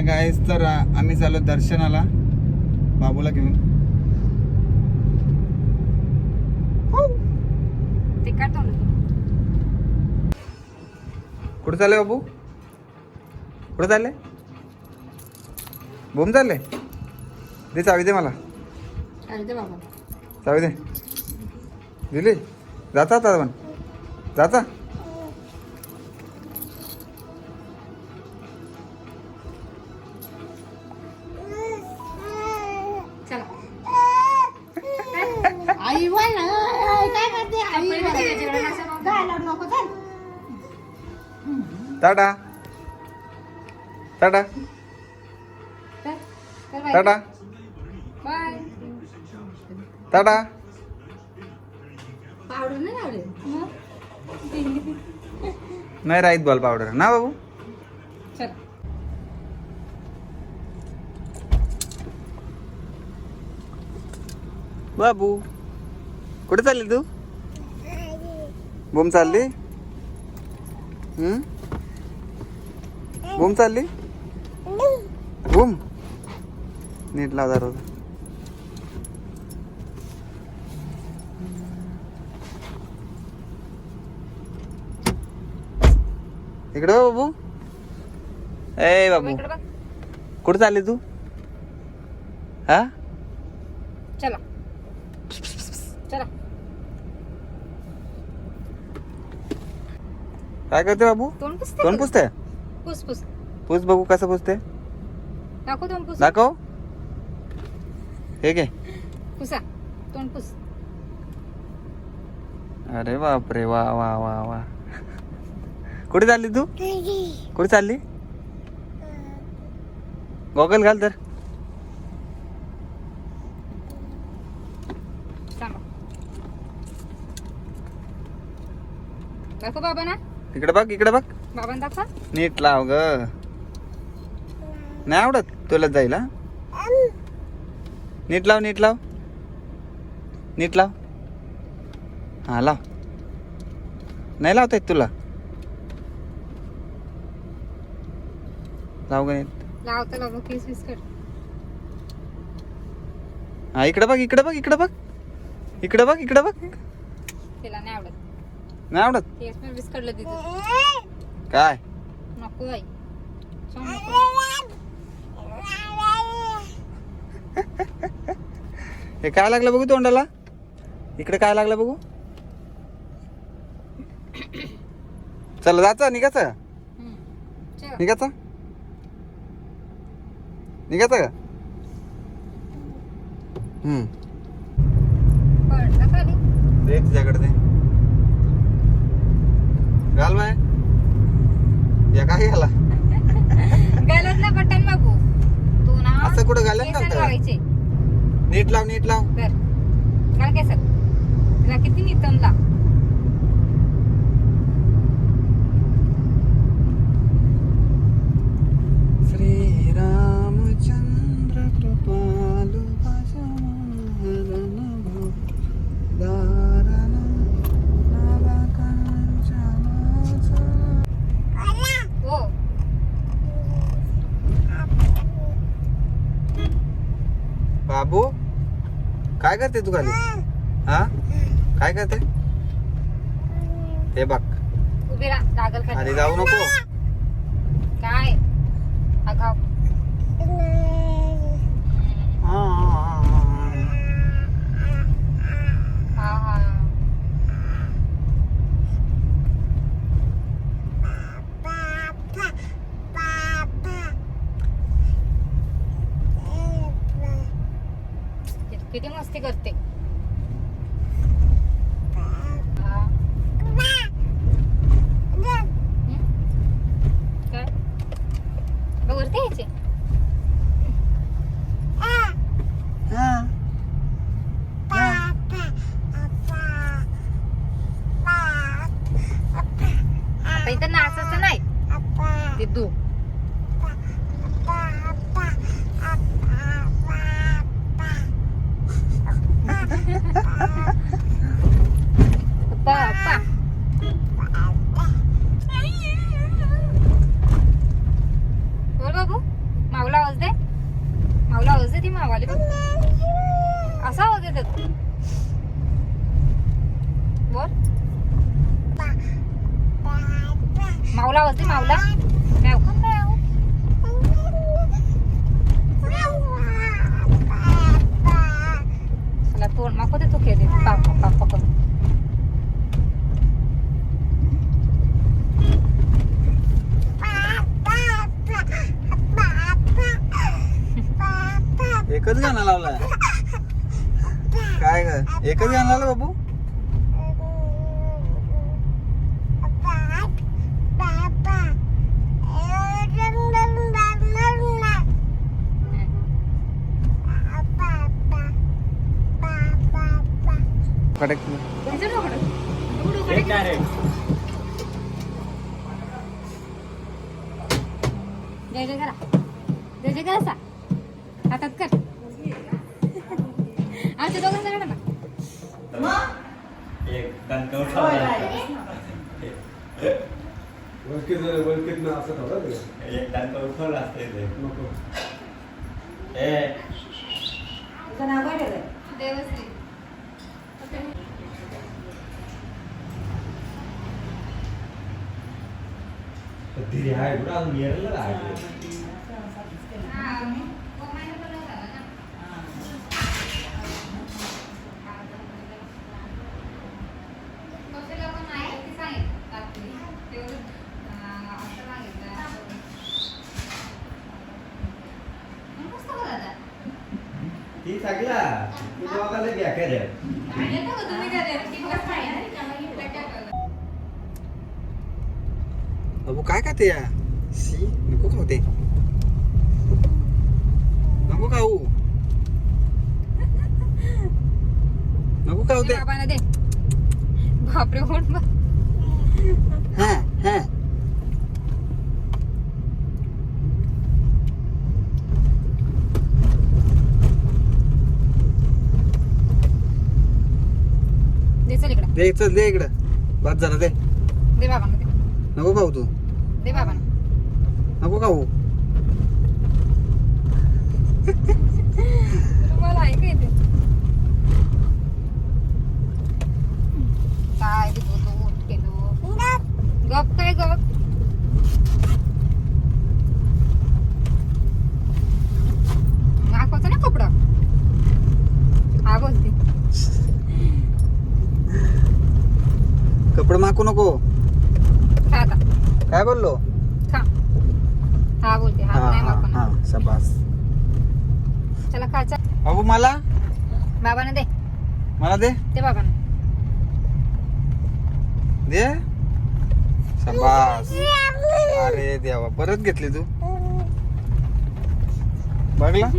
Hi guys तर आम्ही चाललो दर्शनाला. बाबूला घेऊन. काढतो कुठे चालले बाबू? कुठे चालले? बोम चालले? दे चावी दे मला. चावी दे दिली? जाता आता पण जाता? नको चल. Tata. Tata. Tata. Bye. Tata. Powder नाही लावले? मग? नाही राहीत बॉल पावडर. ना बाबू? चल. बाबू कुठे चालली तू? बोम चालली? हम्म? बोम चालली? बोम? नीट लाव दारू इकडे बाबू. ए बाबू. कुठे चालली तू? हा? चला. काय करते बाबू? तोंड पुसते कोण पुसते? पुस पुस. पुस बघू कसं पुसते. दाखव तोंड पुस. दाखव. हे घे. पुसा. तोंड पुस. अरे बापरे वा वा वा वा. कुठे चालली तू? कुठे चालली? गॉगल घाल तर. दाखव बाबा ना इकडे बघ इकडे बघ. दाखव. नीट लाव ग. नाही आवडत तुला जाईल हा नीट लाव नीट लाव. नीट लाव. हा लाव. नाही लावता येत तुला? लाव ग नीट. लावता लाव केस बिस्कट हा इकडे बघ इकडे बघ इकडे बघ. इकडे बघ इकडे बघ. तिला नाही आवडत. नाही आवडत? केस पण काय? नको आई सांग नको. हे काय लागलं बघू तोंडाला? इकडे काय लागलं बघू? चला जायचं निघायचं हम्म. चला. निघायचं निघायचं का? हम्म. दे तुझ्याकडे दे. घाल बाय. या काय घाला गलत ना बटन बाबू. तू ना असं कुठं? लावायचे. नीट लाव नीट लाव. कर घाल केस तुला किती नितन ला बाबू? काय करते तू खाली? हा? काय करते? हे बघ. खाली. जाऊ नको. काय? हा, हा, हा, हा. हा हा किती मस्ती करते हा. हम्म? काय बघ वरती यायचे हा. आता इथं नाचायचं नाही ते तू पप्पा पप्पा बोल बाबू माऊला आवाज दे. माऊला आवाज दे ती मावाली बघ. असा आवाज येतात बोल. माऊला आवाज दे माऊला मॅव का मॅव तोंड माको दे तो खेळ पापा पापा करून. एकच गाणं लावलाय. काय ग? एकच गाणं लावलं बाबू? जय जय करा. जय जय करा सा. हातात कर. आमच्या दोघांचा करा ना एक दणका उठवला वळकीत वळकीत ना असं ठेवलं ते. एक दणका उठवला असते ते. नको ए देवश्री धीरे आहे कुठं अजून येरला आहे ती सगळा तू दोघाला घ्या खरं बाबू काय खाते या शी नको खाऊ ते नको खाऊ नको खाऊ ते बाबांना दे बापरे कोण बघ हा हा दे चल इकडं दे इकडं. बस झालं दे. दे बाबांना दे. नको खाऊ तू. दे बाबांना. नको खाऊ मला ऐकू येते काय ते तो उठ के तो गप काय गप नाकाचं ना कपडा हा बोलते माकू नको. खा आता. काय बोललो? खा. हा बोलते हा नाही हा मागतो हा शबास. चला खा चल. बाबू मला? बाबांना दे. मला दे? दे बाबांना. दे? शबास. अरे देवा परत घेतली तू. बघला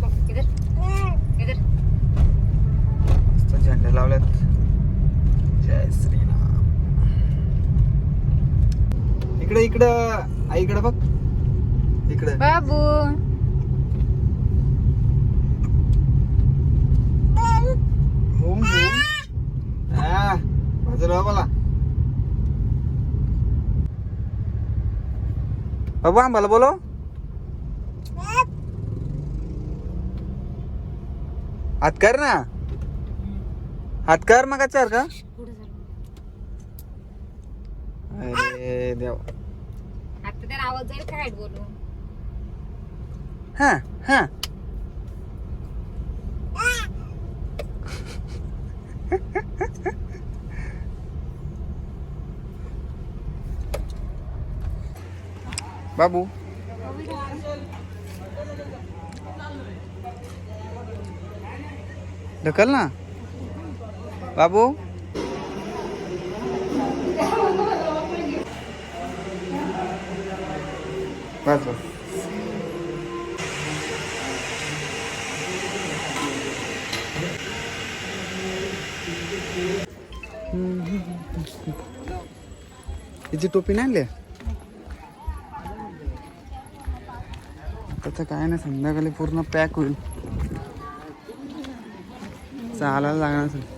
सो, इधर इधर मस्त झेंडे लावल्यात जय श्रीराम इकडे इकडं बघ. इकडे. बाबू. होम हा बाजूला बोला बाबू आम्हाला बोलो हात कर ना. हात कर मग चार का? अरे देव. आता आवाज जाईल काय बोलू हा हा. बाबू. ढकल ना. बाबू. बस बस तिची टोपी नाही आली आता काय नाही संध्याकाळी पूर्ण पॅक होईल चालायला लागणार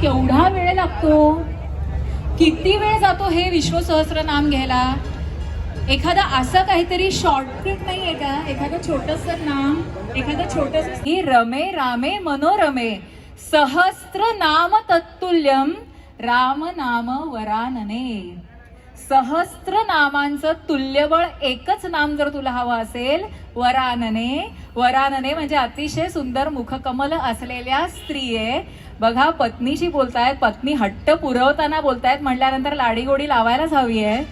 केवढा वेळ लागतो? किती वेळ जातो हे विश्व सहस्र नाम घ्यायला? एखादा असं काहीतरी शॉर्टकट नाही आहे का? एखादं छोटस नाम एखादं छोटस ही रमे रामे मनोरमे. सहस्त्र नाम तत्तुल्यम राम नाम वरानने. सहस्त्र नामांचं तुल्यबळ एकच नाम जर तुला हवं असेल वरानने. वरानने म्हणजे अतिशय सुंदर मुखकमल असलेल्या स्त्री आहे बघा पत्नीशी बोलतायत पत्नी हट्ट पुरवताना बोलतायत म्हटल्यानंतर लाडीगोडी लावायलाच हवी आहे.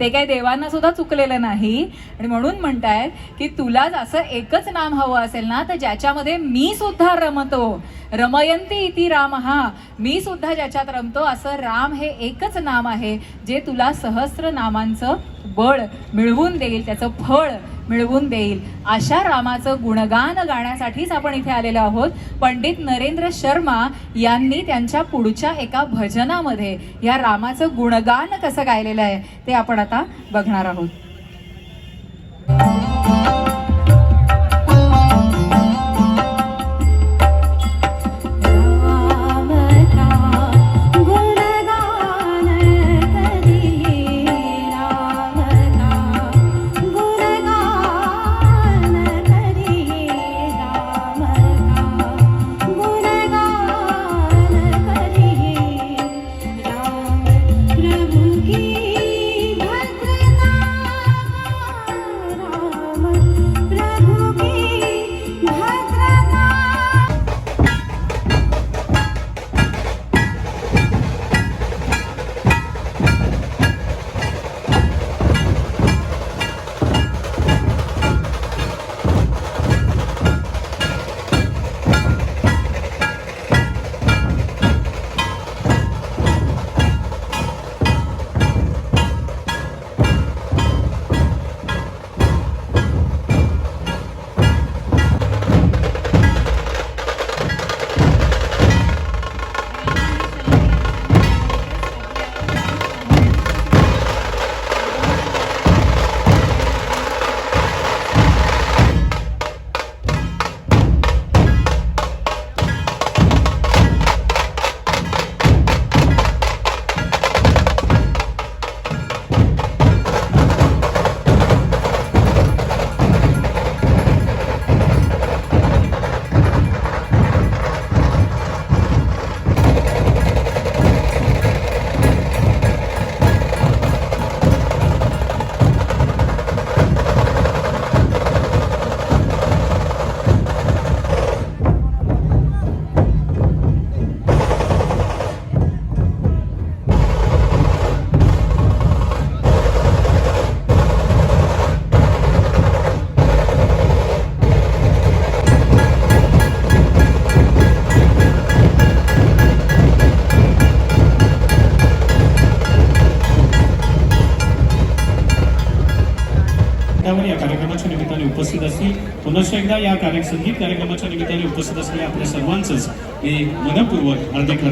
ते काही देवांना सुद्धा चुकलेलं नाही. आणि म्हणून म्हणतायत की तुला असं एकच नाम हवं असेल ना तर ज्याच्यामध्ये मी सुद्धा रमतो. रमयंती इति राम. हा मी सुद्धा ज्याच्यात रमतो असं राम हे एकच नाम आहे जे तुला सहस्र नामांचं बळ मिळवून देईल त्याचं फळ मिळवून देईल. अशा रामाचं गुणगान गाण्यासाठीच आपण इथे आलेलो आहोत. पंडित नरेंद्र शर्मा यांनी त्यांच्या पुढच्या एका भजनामध्ये या रामाचं गुणगान कसं गायलेलं आहे ते आपण आता बघणार आहोत. एकदा या कार्य संगीत कार्यक्रमाच्या निमित्ताने उपस्थित असलेल्या आपल्या सर्वांचंच मी मनपूर्वक हार्दिक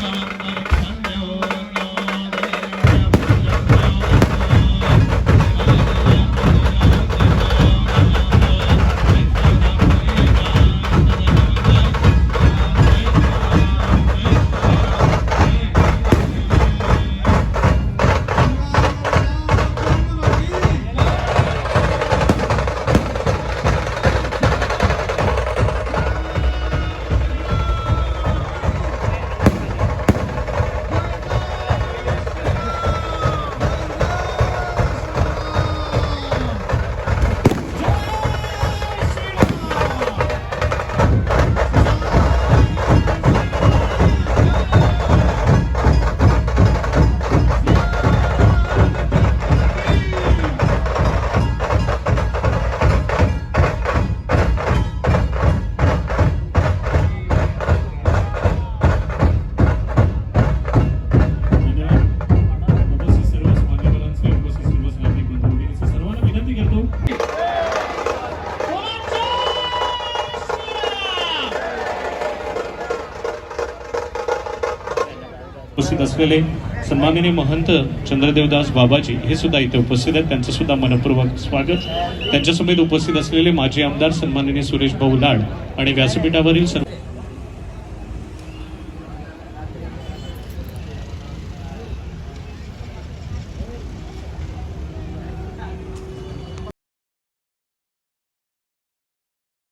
はい。विनंती करतो उपस्थित असलेले सन्माननीय महंत चंद्रदेवदास बाबाजी हे सुद्धा इथे उपस्थित आहेत. त्यांचं सुद्धा मनपूर्वक स्वागत. त्यांच्यासमोर उपस्थित असलेले माजी आमदार सन्माननीय सुरेश भाऊ लाड आणि व्यासपीठावरील